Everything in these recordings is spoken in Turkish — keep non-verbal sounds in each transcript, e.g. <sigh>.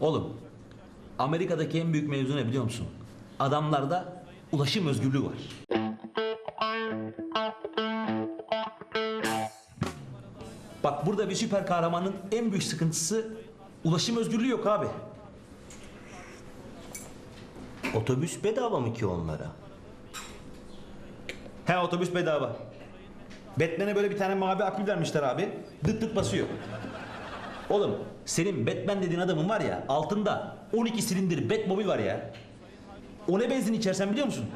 Oğlum, Amerika'daki en büyük mevzu ne biliyor musun? Adamlarda ulaşım özgürlüğü var. Bak burada bir süper kahramanın en büyük sıkıntısı ulaşım özgürlüğü yok abi. Otobüs bedava mı ki onlara? He otobüs bedava. Batman'e böyle bir tane mavi akbil vermişler abi. Dıt dıt basıyor. Oğlum senin Batman dediğin adamın var ya altında 12 silindir Batmobil var ya. O ne benzin içersen biliyor musun?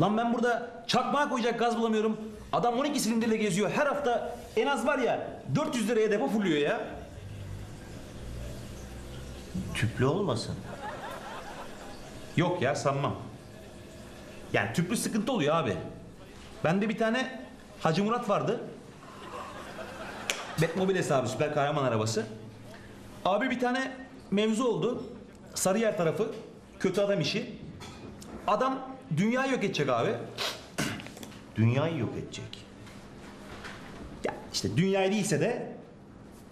Lan ben burada çakmağa koyacak gaz bulamıyorum. Adam 12 silindirle geziyor. Her hafta en az var ya 400 liraya depo fulluyor ya. Tüplü olmasın. Yok ya sanmam. Yani tüplü sıkıntı oluyor abi. Bende bir tane Hacı Murat vardı. Batmobil hesabı süper kahraman arabası. Abi bir tane mevzu oldu. Sarıyer tarafı. Kötü adam işi. Adam dünyayı yok edecek abi. <clears throat> Dünyayı yok edecek. Ya işte dünyayı değilse de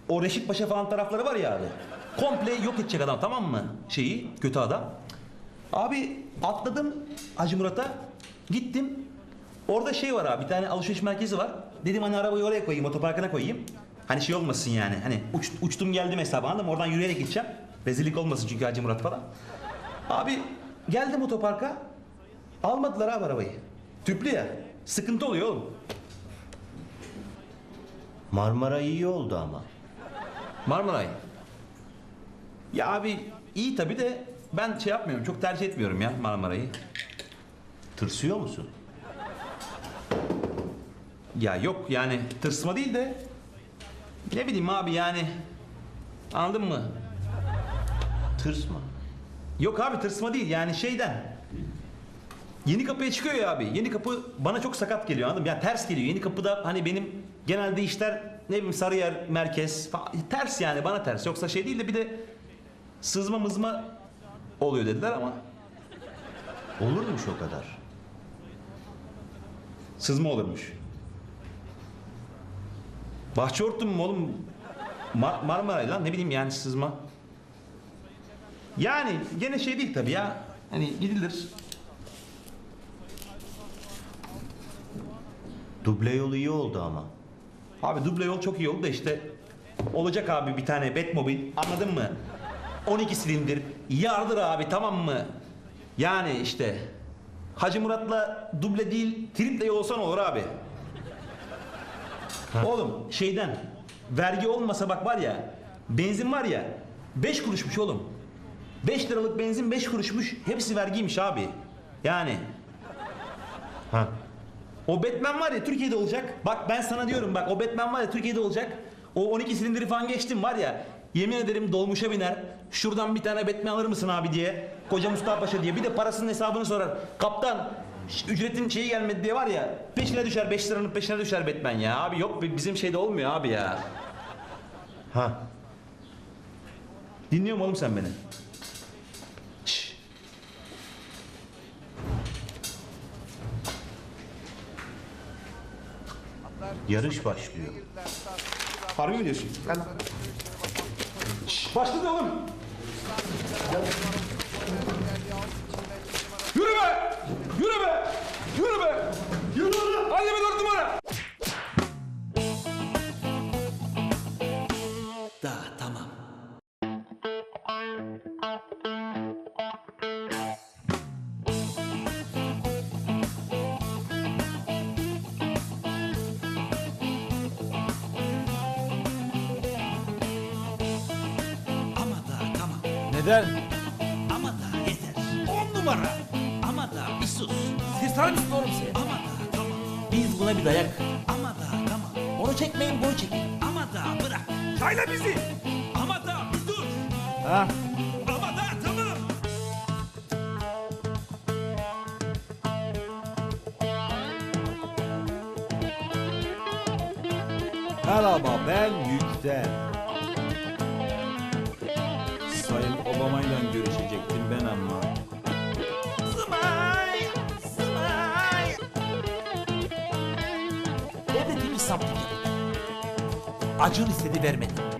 o Reşit Paşa falan tarafları var ya abi. Komple yok edecek adam tamam mı? Şeyi kötü adam. Abi atladım Hacı Murat'a. Gittim. Orada şey var abi bir tane alışveriş merkezi var. Dedim hani arabayı oraya koyayım otoparkına koyayım. Hani şey olmasın yani hani uç, uçtum geldim hesabı anladın mı? Oradan yürüyerek gideceğim. Rezillik olmasın çünkü Hacı Murat falan. Abi geldim otoparka. Almadılar abi arabayı. Tüplü ya. Sıkıntı oluyor oğlum. Marmara iyi oldu ama. Marmaray. Ya abi iyi tabi de ben şey yapmıyorum. Çok tercih etmiyorum ya Marmaray'ı. Tırsıyor musun? Ya yok yani tırsma değil de ne bileyim abi yani anladın mı? Tırsma. Yok abi tırsma değil yani şeyden. Yeni kapıya çıkıyor ya abi. Yeni kapı bana çok sakat geliyor anladın mı? Ya ters geliyor. Yeni kapıda hani benim genelde işler ne bileyim Sarıyer merkez falan. Ters yani bana ters. Yoksa şey değil de bir de sızma mızma oluyor dediler ama Olurmuş o kadar. Sızma olurmuş. Bahçe hortum mu oğlum? Mar Marmaray lan ne bileyim yani sızma. Yani gene şey değil tabii ya. Hani gidilir. Duble yol iyi oldu ama. Abi duble yol çok iyi oldu da işte olacak abi bir tane Batmobil anladın mı? 12 silindir yardır abi tamam mı? Yani işte Hacı Murat'la duble değil triple yol olsa ne olur abi? Oğlum şeyden vergi olmasa bak var ya benzin var ya 5 kuruşmuş oğlum. 5 liralık benzin 5 kuruşmuş hepsi vergiymiş abi. Yani Ha. o Batman var ya Türkiye'de olacak. Bak ben sana diyorum bak o Batman var ya Türkiye'de olacak. O 12 silindiri falan geçtim var ya. Yemin ederim dolmuşa biner. Şuradan bir tane Batman alır mısın abi diye. Koca Mustafa Paşa diye. Bir de parasının hesabını sorar. Kaptan ücretin şeyi gelmedi diye var ya. Peşine düşer 5 liranın peşine düşer Batman ya. Abi yok bizim şeyde olmuyor abi ya. Ha. Dinliyor musun oğlum sen beni? Yarış başlıyor. Harbi mi diyorsun? Gel lan. Başladı oğlum. Yürü be! Yürü be! Yürü be! Yürü! Hadi be dört numara! Da tamam. Ama da tamam. Neden? Ama da yeter. On numara. Sırtar mısın oğlum sen? Ama da tamam. Biz buna bir dayak. Ama da tamam. Onu çekmeyin boy çekin. Ama da bırak. Çayla bizi. Ama da bir dur. Ha? Ama da tamam. Merhaba ben Yüksel. Sayın Obama'yla görüşecektim ben ama. Saplık yaptı. Acın istedi vermedi.